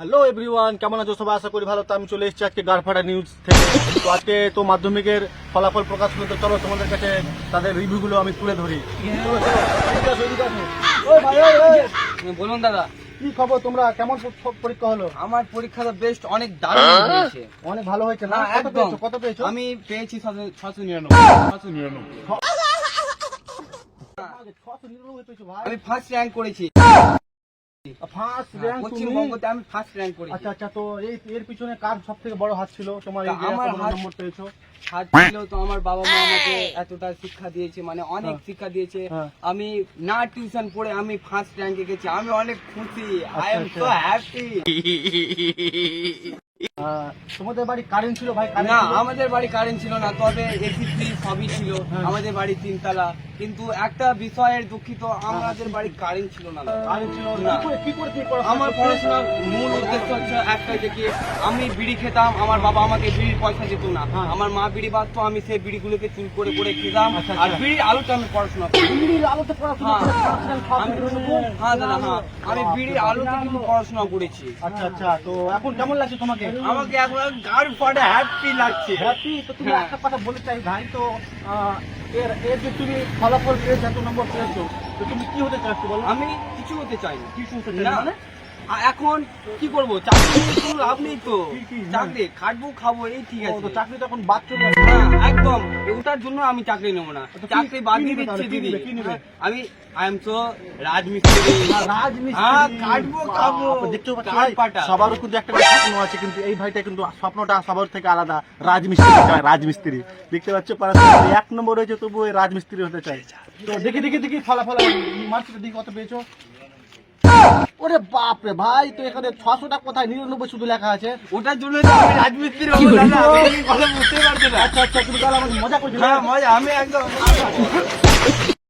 Hello everyone কেমন আছো? সবাই আশা করি ভালো। তো আমি চলে এসেছি আজকে গাড়ফাটা নিউজ থেকে। তো আজকে তো মাধ্যমিকের ফলাফল প্রকাশ হলো তো চলো তোমাদের কাছে তাদের রিভিউগুলো আমি তুলে ধরি। ওই, বলুন দাদা। কি খবর তোমরা? কেমন পরীক্ষা হলো? আমার পরীক্ষাটা বেস্ট অনেক দারুণ হয়েছে। অনেক ভালো হয়েছে না? না কত একদম। পেয়েছ? কত পেয়েছ? আমি পেয়েছি ছশো নিরানব্বই। ছশো নিরানব্বই। ছশো নিরানব্বই পেয়েছ ভাই। আমি ফার্স্ট র্যাঙ্ক করেছি। ফার্স্ট র্যাঙ্ক পশ্চিমবঙ্গতে আমি ফার্স্ট র্যাঙ্ক করেছি। আচ্ছা আচ্ছা তো এই এর পিছনে কার সব থেকে বড় হাত ছিল? তোমার এই আমার এত বড় হাত- নম্বর পেয়েছ? হাত ছিল তো আমার বাবা মা আমাকে এতটা শিক্ষা দিয়েছে মানে অনেক হ্যাঁ। শিক্ষা দিয়েছে। হ্যাঁ। আমি না টিউশন পড়ে আমি ফার্স্ট র্যাঙ্কে গেছি। আমি অনেক খুশি। আই এম আচ্ছা, সো আচ্ছা। হ্যাপি তোমাদের বাড়ি কারেন্ট ছিল ভাই? না আমাদের বাড়ি কারেন্ট ছিল না তবে এসি ফ্রি সবই ছিল। হ্যাঁ। আমাদের বাড়ি তিনতলা। কিন্তু একটা বিষয়ের দুঃখিত আমাদের বাড়ি কারেন্ট ছিল না। কারেন্ট ছিল না। কি করে আমার পড়াশোনার মূল উদ্দেশ্য হচ্ছে একটাই যে কি আমি বিড়ি খেতাম আমার বাবা আমাকে বিড়ির পয়সা দিত না। হ্যাঁ। আমার মা বিড়ি বাঁধতো আমি সেই বিড়িগুলোকে চুল করে করে খেতাম। আচ্ছা, আর আচ্ছা। বিড়ির আলোতে আমি পড়াশোনা বিড়ির আলোতে পড়াশোনা হ্যাঁ। খাওয়া আমি হ্যাঁ দাদা হ্যাঁ। আমি বিড়ির আলোতে কিন্তু পড়াশোনা করেছি। আচ্ছা আচ্ছা। তো এখন কেমন লাগছে তোমাকে? আমাকে এখন গাড় ফাটে হ্যাপি লাগছে। হ্যাপি? তো তুমি। একটা কথা বলতে চাই ভাই তো এর এর যে তুমি ফলাফল পেয়েছ এত নম্বর পেয়েছ তো তুমি কি হতে চাচ্ছো বলো? আমি কিছু হতে চাই না। কিছু হতে চাই না? মানে এখন কি করব? চাকরি লাভ নেই তো। চাকরি খাটবো খাব এই ঠিক আছে। চাকরি তো এখন বাদ চলে একদম ওটার জন্য আমি চাকরি নেব না। চাকরি বাদ দিয়ে দিচ্ছে দিদি? হ্যাঁ, আমি আই এম তো রাজমিস্ত্রি। হ্যাঁ, কাটবো, খাব। বাবা, দেখতেও পাচ্ছ কাঠ ভাই, পাটা। সবারও কিন্তু একটা স্বপ্ন আছে কিন্তু এই ভাইটা কিন্তু স্বপ্নটা সবার থেকে আলাদা রাজমিস্ত্রি রাজমিস্ত্রি। দেখতে পাচ্ছ এক নম্বর রয়েছে তবু ওই রাজমিস্ত্রি হতে চাই। তো দেখি দেখি দেখি ফলাফল। মার্কশিটে দেখি কত পেয়েছ? ওরে বাপ রে ভাই তো এখানে ছশোটা কোথায়? নিরানব্বই শুধু লেখা আছে। ওটার জন্য তো আমি রাজমিস্ত্রি হব দাদা আপনি কথা বুঝতে পারছেন না। আচ্ছা আচ্ছা তুমি তাহলে আমাকে মজা করছ? হ্যাঁ মজা আমি একদম